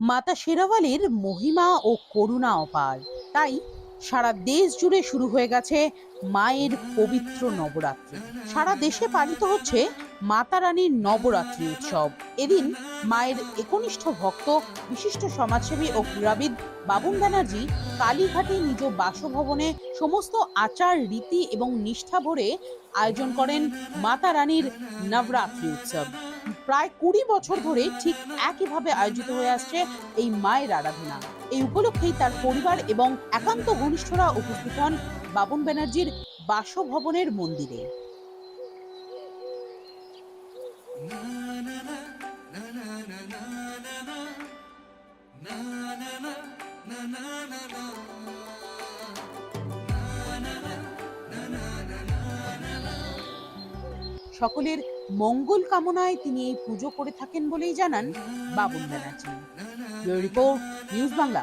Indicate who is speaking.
Speaker 1: মাতা শেরাওয়ালির মহিমা ও করুণা অপার। তাই সারা দেশ জুড়ে শুরু হয়ে গেছে মায়ের পবিত্র নবরাত্রি। সারা দেশে পালিত হচ্ছে মাতা রানীর নবরাত্রি উৎসব। এদিন মায়ের একনিষ্ঠ ভক্ত, বিশিষ্ট সমাজসেবী ও ক্রীড়াবিদ বাবুন ব্যানার্জি কালীঘাটে নিজ বাসভবনে সমস্ত আচার, রীতি এবং নিষ্ঠা ভরে আয়োজন করেন মাতা রানীর নবরাত্রি উৎসব। প্রায় কুড়ি বছর ধরে ঠিক একইভাবে আয়োজিত হয়ে আসছে এই মায়ের আরাধনা। এই উপলক্ষেই তার পরিবার এবং একান্ত ঘনিষ্ঠরা উপস্থিত হন বাবন ব্যানার্জির বাসভবনের মন্দিরে। সকলের মঙ্গল কামনায় তিনি এই পুজো করে থাকেন বলেই জানান Babul Banerjee. Report news Bangla.